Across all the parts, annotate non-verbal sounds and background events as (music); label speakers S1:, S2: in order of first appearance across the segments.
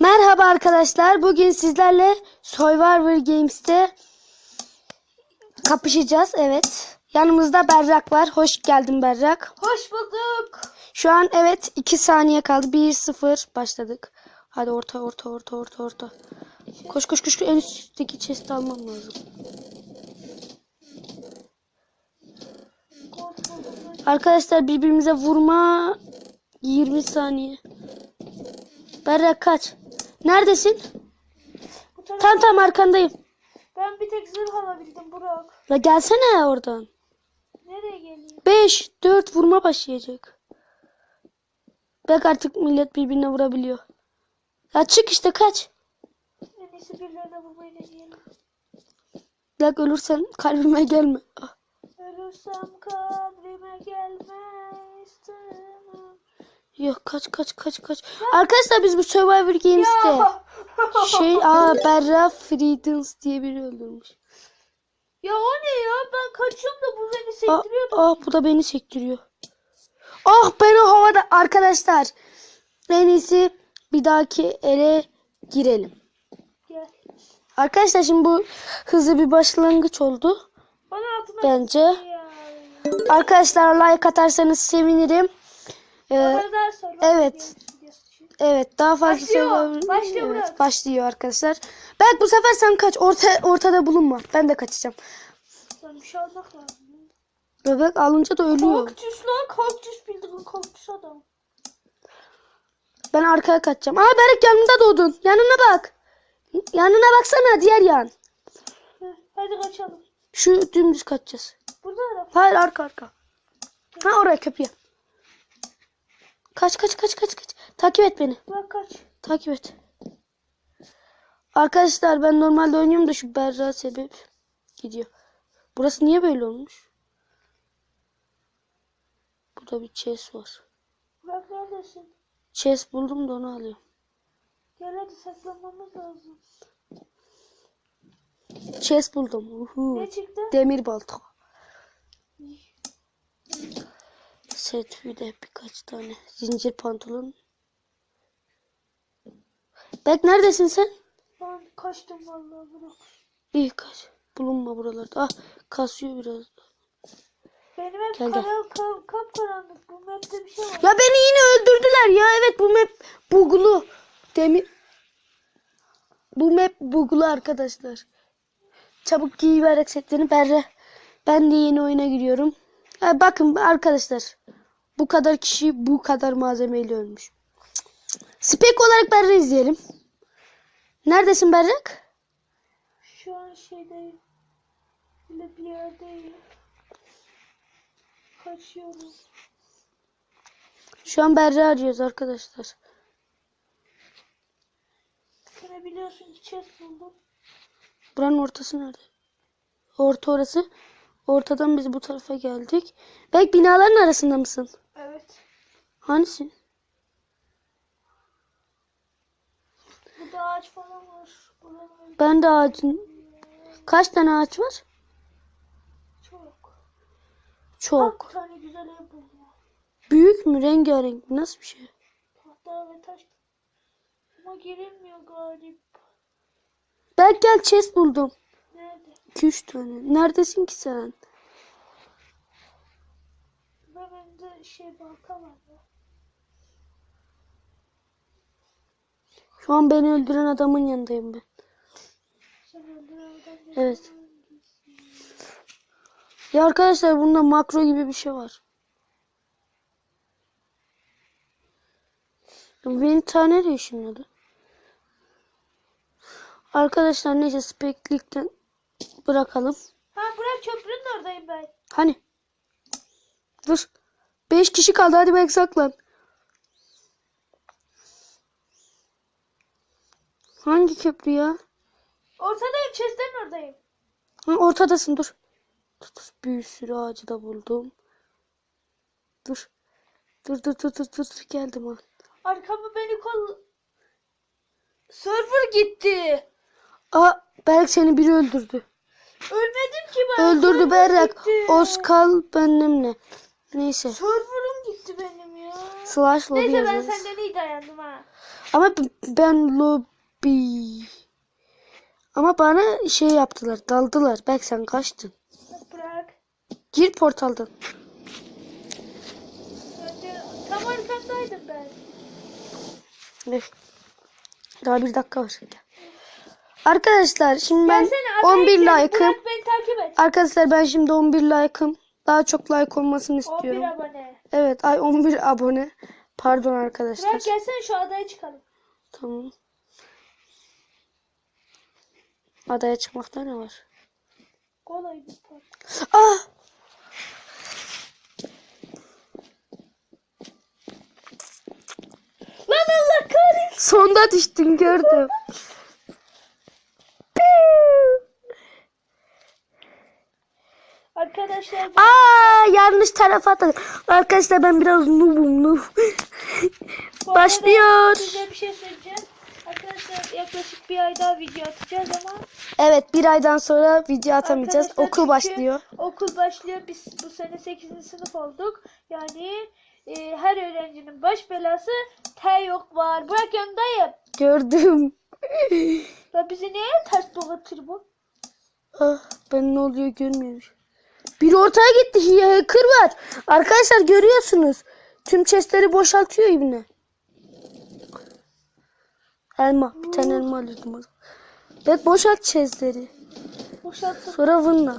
S1: Merhaba arkadaşlar. Bugün sizlerle Survivor Games'te kapışacağız. Evet. Yanımızda Berrak var. Hoş geldin Berrak.
S2: Hoş bulduk.
S1: Şu an evet 2 saniye kaldı. 1-0 başladık. Hadi orta orta orta orta orta. Koş koş koş. En üstteki chest'i almam lazım. Arkadaşlar birbirimize vurma 20 saniye. Berrak kaç. Neredesin? Tam tam arkandayım.
S2: Ben bir tek zırh alabildim Burak.
S1: La gelsene oradan.
S2: Nereye geleyim?
S1: 5 4 vurma başlayacak. Bak artık millet birbirine vurabiliyor. Ya çık işte kaç.
S2: En iyisi birilerine vurmayı deneyelim.
S1: Bak ölürsen kalbime gelme. Ah.
S2: Ölürsem kabrime gelme istemem.
S1: Yok kaç kaç kaç kaç. Arkadaşlar biz bu Survivor Games'te şey (laughs) aa Berra Freedens diye biri öldürmüş.
S2: Ya o ne ya? Ben kaçıyorum da bu beni
S1: Ah,
S2: sektiriyor.
S1: ah bu da beni sektiriyor. Ah ben o havada arkadaşlar. En iyisi bir dahaki ele girelim.
S2: Gel.
S1: Arkadaşlar şimdi bu hızlı bir başlangıç oldu. Bence.
S2: ya.
S1: Arkadaşlar like atarsanız sevinirim. Ee, evet. Evet daha fazla
S2: Başlıyor. Başlıyor
S1: evet, başlıyor arkadaşlar. Belki bu sefer sen kaç. Orta ortada bulunma. Ben de kaçacağım.
S2: Lan bir şey almak lazım.
S1: Bebek alınca da ölüyor.
S2: Kaktüs lan kaktüs bildiğin kaktüs adam.
S1: Ben arkaya kaçacağım. Aa Berek yanında doğdun. Yanına bak. Yanına baksana diğer yan.
S2: Hadi kaçalım.
S1: Şu dümdüz kaçacağız.
S2: Burada da
S1: Hayır arka arka. Ha oraya köprüye. Kaç kaç kaç kaç kaç. Takip et beni.
S2: Bırak kaç.
S1: Takip et. Arkadaşlar ben normalde oynuyorum da şu berra sebep gidiyor. Burası niye böyle olmuş? Burada bir chest var.
S2: Bırak neredesin?
S1: Chest buldum da onu alıyorum.
S2: Gel hadi saklanmamız lazım.
S1: Chest buldum. Uhu.
S2: Ne çıktı?
S1: Demir balta. Set bir de birkaç tane. Zincir pantolon. Bek neredesin sen?
S2: Ben kaçtım vallahi bırak.
S1: İyi kaç. Bulunma buralarda. Ah kasıyor biraz.
S2: Benim hep
S1: Gel, gel.
S2: kara, ka, kapkaranlık. Bu map'te bir şey var.
S1: Ya beni yine öldürdüler ya. Evet bu map buglu. Demir. Bu map buglu arkadaşlar. Çabuk giyiverek setlerini. Ben, ben de yeni oyuna giriyorum. Ha, bakın arkadaşlar. Bu kadar kişi bu kadar malzemeyle ölmüş. Spek olarak Berra izleyelim. Neredesin Berrak?
S2: Şu an. Böyle bir yerdeyim. Kaçıyorum.
S1: Şu an Berra arıyoruz arkadaşlar.
S2: Sen biliyorsun chest buldum.
S1: Buranın ortası nerede? Orta orası. Ortadan biz bu tarafa geldik. Belki binaların arasında mısın?
S2: Evet.
S1: Hanisin?
S2: Burada ağaç falan var.
S1: Ben de ağacın... Kaç tane ağaç var?
S2: Çok. Bir tane güzel ev buldum.
S1: Büyük mü? Rengarenk mi? Nasıl bir şey?
S2: Tahta ve taş. Ama girilmiyor galiba.
S1: Ben gel chest buldum.
S2: Nerede?
S1: 2-3 tane. Neredesin ki sen?
S2: Ben bende şey balta var ya.
S1: Şu an beni öldüren adamın yanındayım ben.
S2: Sen öldüren adam
S1: Evet. Ya arkadaşlar bunda makro gibi bir şey var. Beni tane de ışınladı. Arkadaşlar neyse speklikten bırakalım.
S2: Ha bırak köprünün oradayım ben.
S1: Hani? Dur. 5 kişi kaldı hadi belki saklan. Hangi köprü ya?
S2: Ortadayım chest'lerin oradayım.
S1: Ha, ortadasın dur. Bir sürü ağacı da buldum. Dur. Dur dur dur dur dur. Geldim ha.
S2: Arkamı beni kol... Server gitti.
S1: Aa Berk seni biri öldürdü.
S2: Ölmedim ki ben.
S1: Öldürdü Berrak. Oskal benimle. Neyse.
S2: Server'ım gitti benim ya.
S1: Slash lobby
S2: Neyse ben
S1: yazarız.
S2: senden iyi dayandım ha.
S1: Ama ben lobby. Ama bana şey yaptılar. Daldılar. Berk sen kaçtın.
S2: Bırak.
S1: Gir portaldan.
S2: De tam arkandaydım ben.
S1: Dur. Daha bir dakika var. Arkadaşlar şimdi ben
S2: Gelsene, adaya
S1: 11
S2: gidelim.
S1: like'ım.
S2: Bırak beni takip et.
S1: Arkadaşlar ben şimdi 11 like'ım. Daha çok like olmasını
S2: 11
S1: istiyorum.
S2: abone.
S1: Evet ay 11 abone. Pardon
S2: Bırak
S1: arkadaşlar.
S2: gelsene şu adaya çıkalım.
S1: Tamam. Adaya çıkmakta ne var?
S2: Kolay bir part.
S1: Ah!
S2: Lan Allah kahretsin.
S1: Sonda düştüm gördüm.
S2: Arkadaşlar
S1: Aa yanlış tarafa atladım. Arkadaşlar ben biraz noobum noob. Başlıyor.
S2: Size bir şey söyleyeceğim. Arkadaşlar yaklaşık bir ay daha video atacağız ama
S1: Evet bir aydan sonra video atamayacağız.
S2: Arkadaşlar
S1: Okul
S2: çünkü
S1: başlıyor.
S2: Okul başlıyor. Biz bu sene 8. sınıf olduk. Yani e, her öğrencinin baş belası T yok var. Bırak yanındayım.
S1: Gördüm.
S2: La bizi niye ters dolatır bu?
S1: Ah, ben ne oluyor görmüyorum. Bir ortaya gitti. Hacker var. Arkadaşlar görüyorsunuz. Tüm chestleri boşaltıyor ibne. Elma. Bir tane elma alırdım. o zaman. Evet boşalt chestleri.
S2: Boşalttım.
S1: Sonra vınla.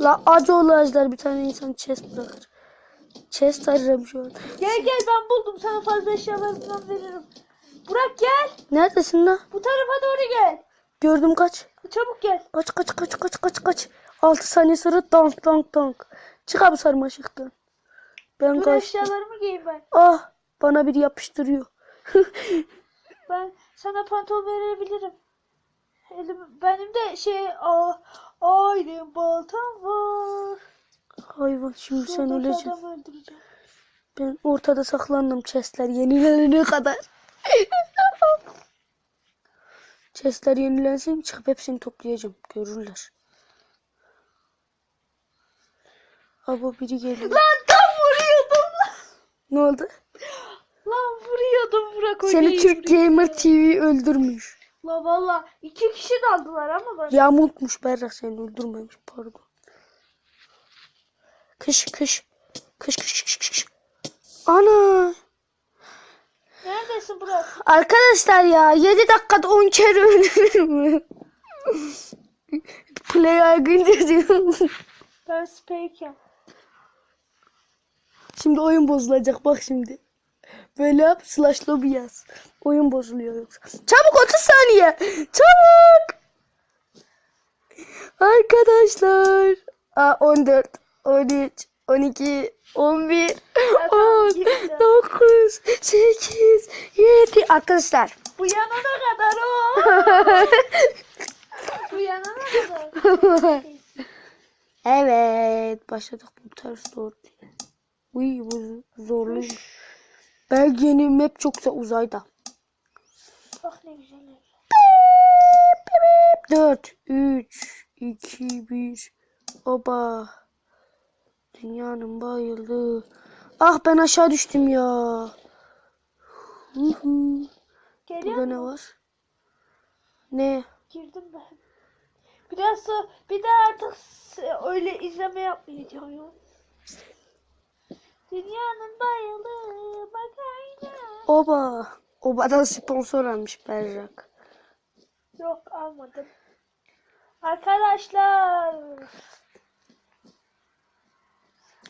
S1: La acı olacaklar bir tane insan chest bırakır. Chest ararım şu an.
S2: Gel gel ben buldum. Sana fazla eşyalarımdan veririm. Burak gel.
S1: Neredesin la?
S2: Bu tarafa doğru gel.
S1: Gördüm kaç.
S2: Çabuk gel.
S1: Kaç kaç kaç kaç kaç kaç. 6 saniye sonra dank dank dank. Çık abi sarmaşıktan. Ben
S2: Dur
S1: kaçtım.
S2: eşyalarımı giyeyim ben.
S1: Ah bana biri yapıştırıyor. (laughs)
S2: Ben sana pantolon verebilirim. Elim, benim de şey a, ayrım baltam var.
S1: Hayvan şimdi sen öleceksin. Ben ortada saklandım chestler yenilenene kadar. (laughs) chestler yenilensin çıkıp hepsini toplayacağım. Görürler. Abo biri geliyor.
S2: Lan tam vuruyordum lan.
S1: Ne oldu?
S2: Vuruyordum Burak
S1: Seni
S2: hocayı.
S1: Türk Gamer TV öldürmüş.
S2: La valla iki kişi daldılar ama bana.
S1: Yamultmuş Berrak seni öldürmemiş pardon. Kış kış. Kış kış kış kış. Ana.
S2: Neredesin Burak?
S1: Arkadaşlar ya 7 dakikada 10 kere ölür mü? Play aygınca diyorum.
S2: Ben Speykem.
S1: Şimdi oyun bozulacak bak şimdi. Böyle yap slash lobby yaz. Oyun bozuluyor yoksa. Çabuk 30 saniye. Çabuk. Arkadaşlar. Aa, 14, 13, 12, 11,
S2: tamam,
S1: 10,
S2: gireceğim.
S1: 9, 8, 7. Arkadaşlar.
S2: Bu yanana kadar o. Bu yanana kadar. (laughs)
S1: evet. Başladık bu ters doğru. Uy bu zorluymuş. Belki yeni map çoksa uzayda.
S2: Bak ne güzel. ev.
S1: 4, 3, 2, 1. Oba. Dünyanın bayıldığı. Ah ben aşağı düştüm ya.
S2: Geliyor
S1: Burada ne
S2: mu?
S1: var? Ne?
S2: Girdim ben. Biraz sonra bir de artık öyle izleme yapmayacağım. Dünyanın bayılı makarna.
S1: Oba. Oba'dan sponsor almış Berrak.
S2: Yok almadım. Arkadaşlar.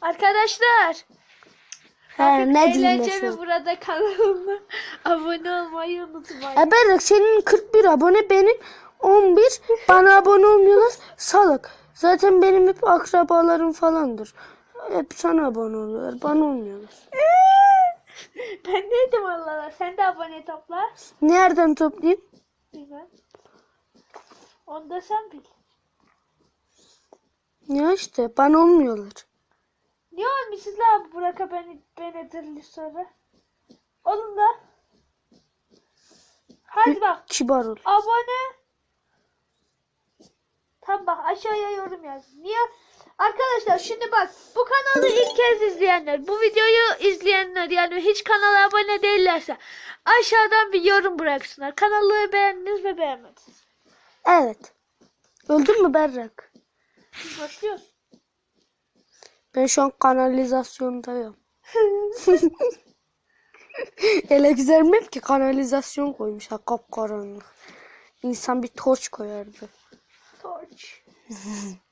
S2: Arkadaşlar.
S1: He
S2: Hafif
S1: ne an?
S2: burada kanalıma (laughs) abone olmayı unutmayın.
S1: E Berrak senin 41 abone benim 11 bana abone olmuyorlar salak. Zaten benim hep akrabalarım falandır. Hep sana abone oluyorlar bana olmuyorlar. (laughs)
S2: ben neydim Allah'a? Sen de abone topla.
S1: Nereden toplayayım?
S2: Bilmem. Onu da sen bil.
S1: Ya işte bana olmuyorlar.
S2: Niye olmuşsunuz lan Burak'a beni ben edildi sonra? Olun da. Hadi bak.
S1: Kibar ol.
S2: Abone. Tam bak aşağıya yorum yaz. Niye? Arkadaşlar şimdi bak bu kanalı ilk kez izleyenler, bu videoyu izleyenler yani hiç kanala abone değillerse aşağıdan bir yorum bıraksınlar. Kanalı beğendiniz mi beğenmediniz?
S1: Evet. Öldün mü Berrak?
S2: Biz başlıyoruz.
S1: Ben şu an kanalizasyondayım. (laughs) Ele güzel map ki kanalizasyon koymuş ha kapkaranlık. İnsan bir torç koyardı.
S2: Torch. (laughs)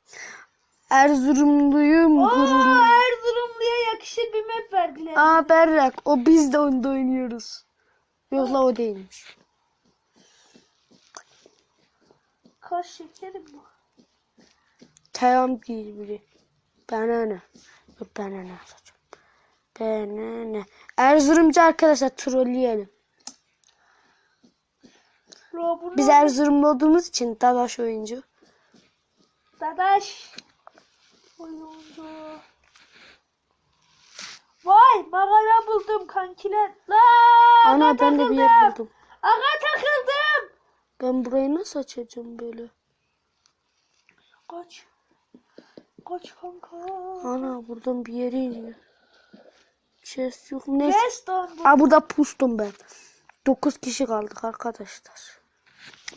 S1: Erzurumluyum
S2: Oo,
S1: gururlu.
S2: Erzurumlu'ya yakışır bir map verdiler.
S1: Aa Berrak o biz de onda oynuyoruz. Yok la o değilmiş.
S2: Kaş şekerim bu.
S1: Teyam değil biri. Bana ne? Yok bana ne saçım. Bana ne? Erzurumcu arkadaşlar trolleyelim.
S2: Ro, bunu
S1: Biz Erzurumlu olduğumuz için Dadaş oyuncu.
S2: Dadaş. Oyuncu. Vay mağara buldum kankiler. La,
S1: Ana ben de bir yer
S2: takıldım.
S1: buldum.
S2: Aga takıldım.
S1: Ben burayı nasıl açacağım böyle?
S2: Kaç. Kaç kanka.
S1: Ana buradan bir yere iniyor. Chest yok.
S2: Reston bu.
S1: Aa burada pustum ben. 9 kişi kaldık arkadaşlar.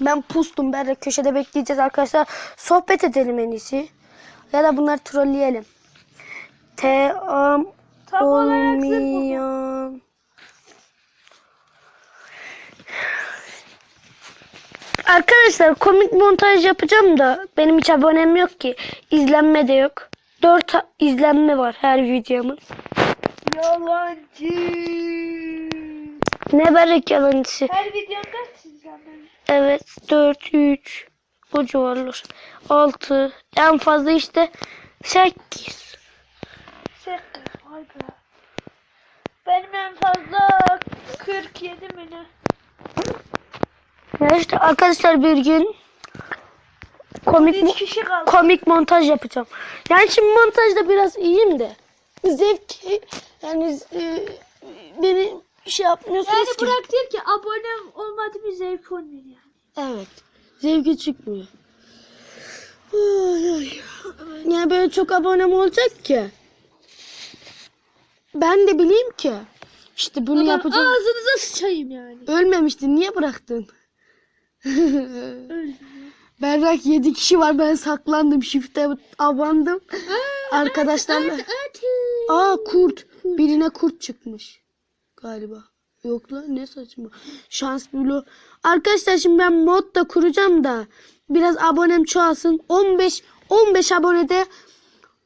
S1: Ben pustum. Ben de köşede bekleyeceğiz arkadaşlar. Sohbet edelim en iyisi. Ya da bunları trolleyelim. Team olmayan. Arkadaşlar komik montaj yapacağım da benim hiç abonem yok ki. İzlenme de yok. 4 izlenme var her videomun.
S2: Yalancı.
S1: Ne berek yalancısı.
S2: Her videomda sizden
S1: Evet 4, 3 bu civarlar. 6 en fazla işte 8.
S2: Sektir. Vay be. Benim en fazla 47 mi ne?
S1: Ya işte arkadaşlar bir gün komik
S2: 3
S1: mo-
S2: kişi kaldı.
S1: komik montaj yapacağım. Yani şimdi montajda biraz iyiyim de zevk yani e, beni şey yapmıyorsunuz
S2: Yani
S1: ki.
S2: bırak değil ki abonem olmadı bir zevk olmuyor yani.
S1: Evet. Zevki çıkmıyor. Ay, ay. Yani böyle çok abonem olacak ki. Ben de bileyim ki. İşte bunu yapacağım.
S2: Ağzınıza sıçayım yani.
S1: Ölmemiştin. Niye bıraktın? Berrak 7 kişi var. Ben saklandım. Shift'e abandım. Arkadaşlarla. Aa kurt. Birine kurt çıkmış. Galiba. Yok lan ne saçma. Şans bloğu. Arkadaşlar şimdi ben mod da kuracağım da biraz abonem çoğalsın. 15 15 abonede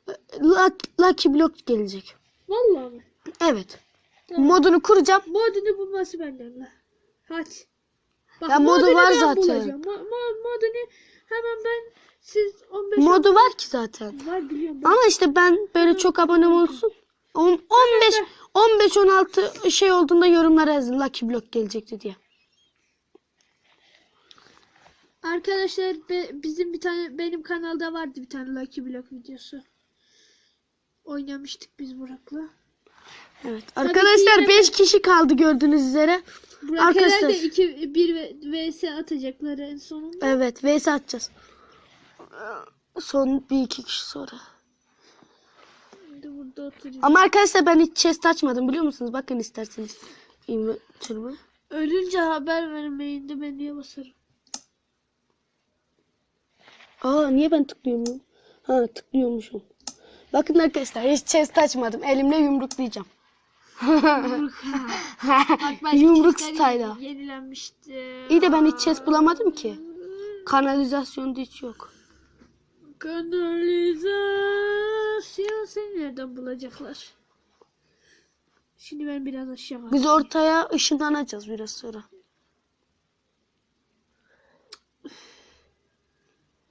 S1: e, Luck- Lucky Block gelecek.
S2: Vallahi mi?
S1: Evet. Modunu kuracağım.
S2: Modunu bulması benden la. Hadi. Bak,
S1: Ya modu var
S2: ben
S1: zaten.
S2: bulacağım. Mo- mo- modunu hemen ben siz 15
S1: Modu var ki zaten.
S2: var biliyorum. Ben.
S1: Ama işte ben böyle çok abonem olsun. On- 15 15 16 şey olduğunda yorumlara yazın Lucky Block gelecekti diye.
S2: Arkadaşlar be- bizim bir tane benim kanalda vardı bir tane Lucky Block videosu. Oynamıştık biz Burak'la.
S1: Evet. Arkadaşlar
S2: yine-
S1: 5 kişi kaldı gördüğünüz üzere.
S2: Burak
S1: Arkadaşlar-
S2: herhalde 2 1 vs atacaklar en sonunda.
S1: Evet, vs atacağız. Son bir iki kişi sonra.
S2: Burada oturuyor.
S1: Ama arkadaşlar ben hiç chest açmadım biliyor musunuz? Bakın isterseniz. Inventory'me.
S2: Ölünce haber vermeyin de ben niye basarım.
S1: Aa niye ben tıklıyorum? Ha tıklıyormuşum. Bakın arkadaşlar hiç chest açmadım. Elimle yumruklayacağım. Yumruk (laughs) style'a.
S2: Yenilenmişti.
S1: İyi de ben hiç chest bulamadım ki. Kanalizasyonda hiç yok.
S2: Kanalizasyon seni nereden bulacaklar? Şimdi ben biraz aşağı.
S1: Biz ortaya ışınlanacağız biraz sonra.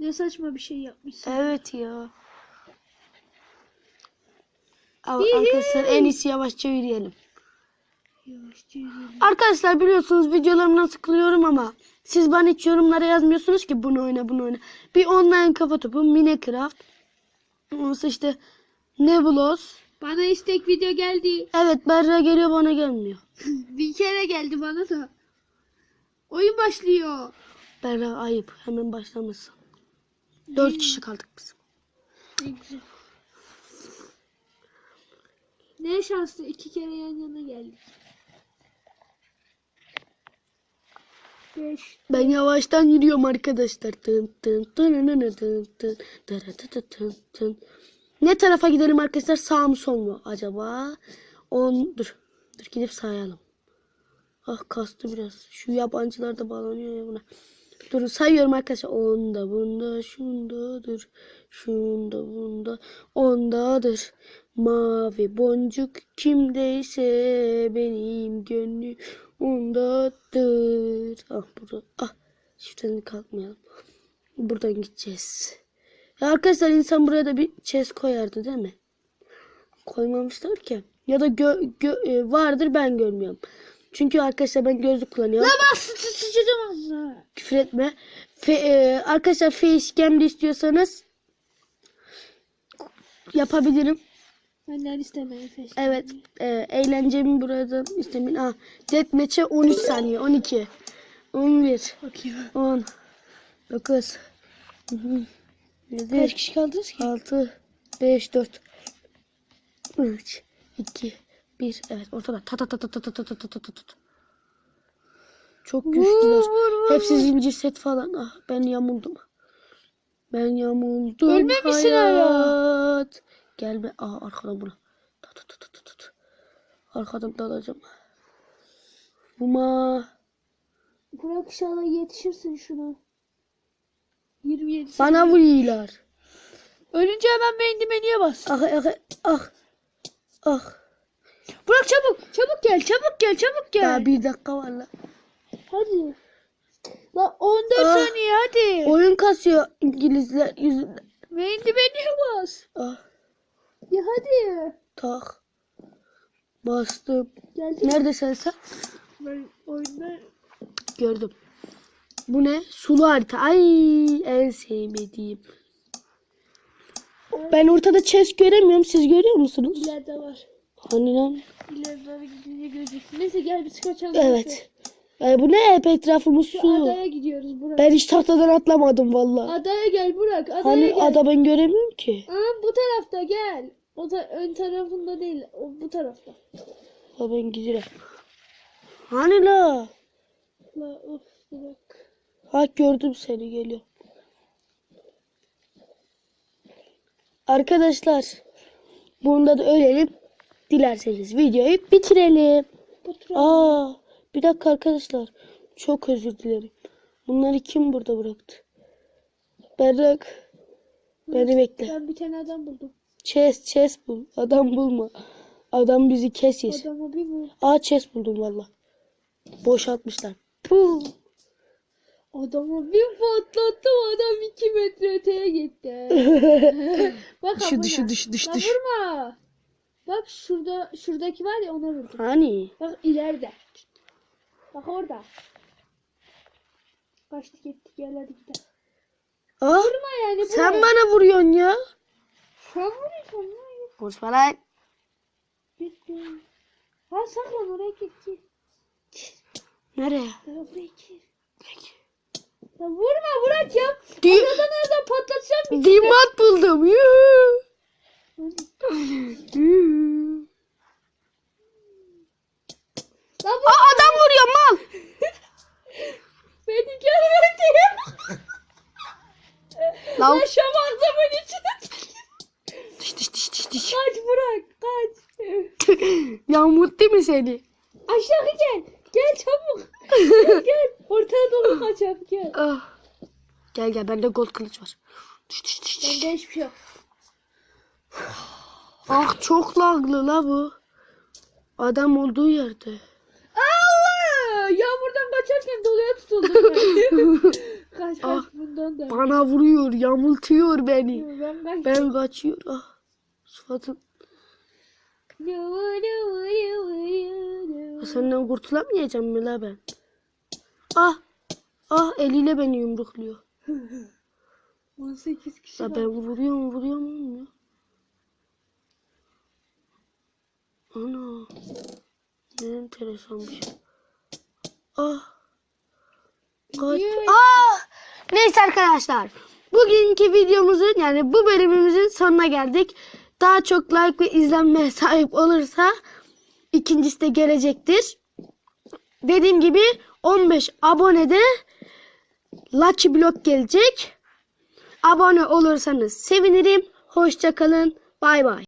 S2: Ne saçma bir şey yapmışsın.
S1: Evet ya. Al- Arkadaşlar en iyisi yavaşça yürüyelim. Arkadaşlar biliyorsunuz videolarımdan sıkılıyorum ama siz bana hiç yorumlara yazmıyorsunuz ki bunu oyna bunu oyna. Bir online kafa topu, Minecraft. Ondan işte Nebulos.
S2: Bana istek video geldi.
S1: Evet Berra geliyor bana gelmiyor. (clears throat)
S2: bir kere geldi bana da. Oyun başlıyor.
S1: Berra ayıp. Hemen başlamasın. Dört kişi kaldık biz.
S2: Ne güzel. Ne şanslı iki kere yan yana geldik.
S1: Ben yavaştan yürüyorum arkadaşlar. Ne tarafa gidelim arkadaşlar? Sağ mı sol mu acaba? On dur. Dur gidip sayalım. Ah kastı biraz. Şu yabancılar da bağlanıyor ya buna. Durun sayıyorum arkadaşlar. Onda, bunda, şundadır. Şunda, bunda, ondadır. Mavi boncuk kimdeyse benim gönlüm ondadır. Ah burada. Ah şifreden kalkmayalım. Buradan gideceğiz. Ya arkadaşlar insan buraya da bir chest koyardı değil mi? Koymamışlar ki. Ya da gö- gö- e, vardır ben görmüyorum. Çünkü arkadaşlar ben gözlük kullanıyorum.
S2: Bak sıçı sıçacağım.
S1: Küfür etme. Fe, e, arkadaşlar facecam de istiyorsanız yapabilirim.
S2: Benden istemeyin.
S1: Evet. E, eğlencemi buradan istemeyin. Ah, Deathmatch'e 13 saniye. 12. 11.
S2: Bakayım.
S1: 10. 9. 7.
S2: Kaç kişi kaldınız ki?
S1: 6. 5. 4. 3. 2. 1. Evet ortada. Ta ta ta ta ta ta ta ta ta ta ta. Çok güçlüler. Hepsi zincir set falan. Ah ben yamuldum. Ben yamuldum.
S2: Ölmemişsin hala.
S1: hayat. Gelme. Aa arkadan buna. Ta ta ta ta. Arkadan dalacağım. Buma.
S2: Burak inşallah yetişirsin şuna. 27.
S1: Bana vuruyorlar.
S2: Ölünce hemen beğendi menüye bas.
S1: Ah ah ah. Ah.
S2: Burak çabuk. Çabuk gel. Çabuk gel. Çabuk gel.
S1: Daha bir dakika var la.
S2: Hadi. La 14
S1: Ah.
S2: saniye hadi.
S1: Oyun kasıyor İngilizler yüzünden.
S2: Beğendi menüye bas.
S1: Ah.
S2: Ya hadi.
S1: Tak. Bastım.
S2: Geldi.
S1: Neredesin sen?
S2: Ben oyunda
S1: Gördüm. Bu ne? Sulu harita. Ay en sevmediğim. Ben ortada chest göremiyorum. Siz görüyor musunuz?
S2: ileride var.
S1: Hani lan?
S2: İleri doğru gidince göreceksin. Neyse gel biz kaçalım.
S1: Evet. Ay bu ne? Hep etrafımız
S2: Şu
S1: su.
S2: adaya gidiyoruz Burak.
S1: Ben hiç tahtadan atlamadım valla.
S2: Adaya gel Burak. Adaya
S1: Hani
S2: gel.
S1: ada ben göremiyorum ki.
S2: Aa, bu tarafta gel. O da ön tarafında değil. O bu tarafta.
S1: Ha ben gidiyorum. Hani la?
S2: La of Burak.
S1: Ha gördüm seni geliyor. Arkadaşlar bunda da ölelim. Dilerseniz videoyu bitirelim.
S2: Otur.
S1: Aa bir dakika arkadaşlar. Çok özür dilerim. Bunları kim burada bıraktı? Berrak. Beni bekle.
S2: Ben bir tane adam buldum.
S1: Chest chest bul. Adam bulma. Adam bizi kesir.
S2: Adamı bir bul.
S1: Aa chest buldum valla. Boşaltmışlar. Puh.
S2: Adamı bir patlattım adam 2 metre öteye gitti. (laughs) Bak
S1: düşü düşü düşü
S2: Lan
S1: düş.
S2: vurma. Bak şurada şuradaki var ya ona vurdum.
S1: Hani?
S2: Bak ileride. Bak orada. Kaçtık gittik gel hadi gidelim.
S1: Ah,
S2: Vurma yani bu.
S1: sen bana vuruyorsun ya.
S2: Sen vuruyorsun lan.
S1: Konuşma lan.
S2: Gitti. Ha saklan oraya git git.
S1: Nereye?
S2: Ya buraya gir.
S1: Peki.
S2: Ya vurma Burak ya.
S1: Di
S2: Oradan oradan patlatacağım.
S1: Dimat buldum. Yuhu.
S2: Lan bu
S1: Aa, adam vuruyor mal.
S2: beni görmedi.
S1: Lan.
S2: Lan şamardamın içine.
S1: Diş diş diş diş diş.
S2: Kaç Burak kaç. (laughs)
S1: Yağmur değil mi seni?
S2: Aşağı gel. Gel çabuk. gel gel. Ortaya doğru (laughs) kaçalım gel.
S1: Ah. Gel gel bende gold kılıç var. Düş düş düş düş.
S2: Bende hiçbir şey yok.
S1: Ah çok laglı la bu. Adam olduğu yerde.
S2: Yağmurdan kaçarken doluya tutuldum (laughs) ben. kaç kaç
S1: Ah.
S2: bundan da.
S1: Bana vuruyor, yamultuyor beni.
S2: Ben kaç.
S1: Ben kaçıyor. Ah. Sıfatın. Senden kurtulamayacağım mı la ben? Ah. Ah eliyle beni yumrukluyor. (laughs)
S2: 18 kişi
S1: Ya
S2: var.
S1: ben vuruyorum vuruyorum olmuyor. Ana. Ne enteresan bir şey. Ah. Kaç? Aa! Neyse arkadaşlar. Bugünkü videomuzun yani bu bölümümüzün sonuna geldik. Daha çok like ve izlenmeye sahip olursa ikincisi de gelecektir. Dediğim gibi 15 abonede Lucky Block gelecek. Abone olursanız sevinirim. Hoşça kalın. Bay bay.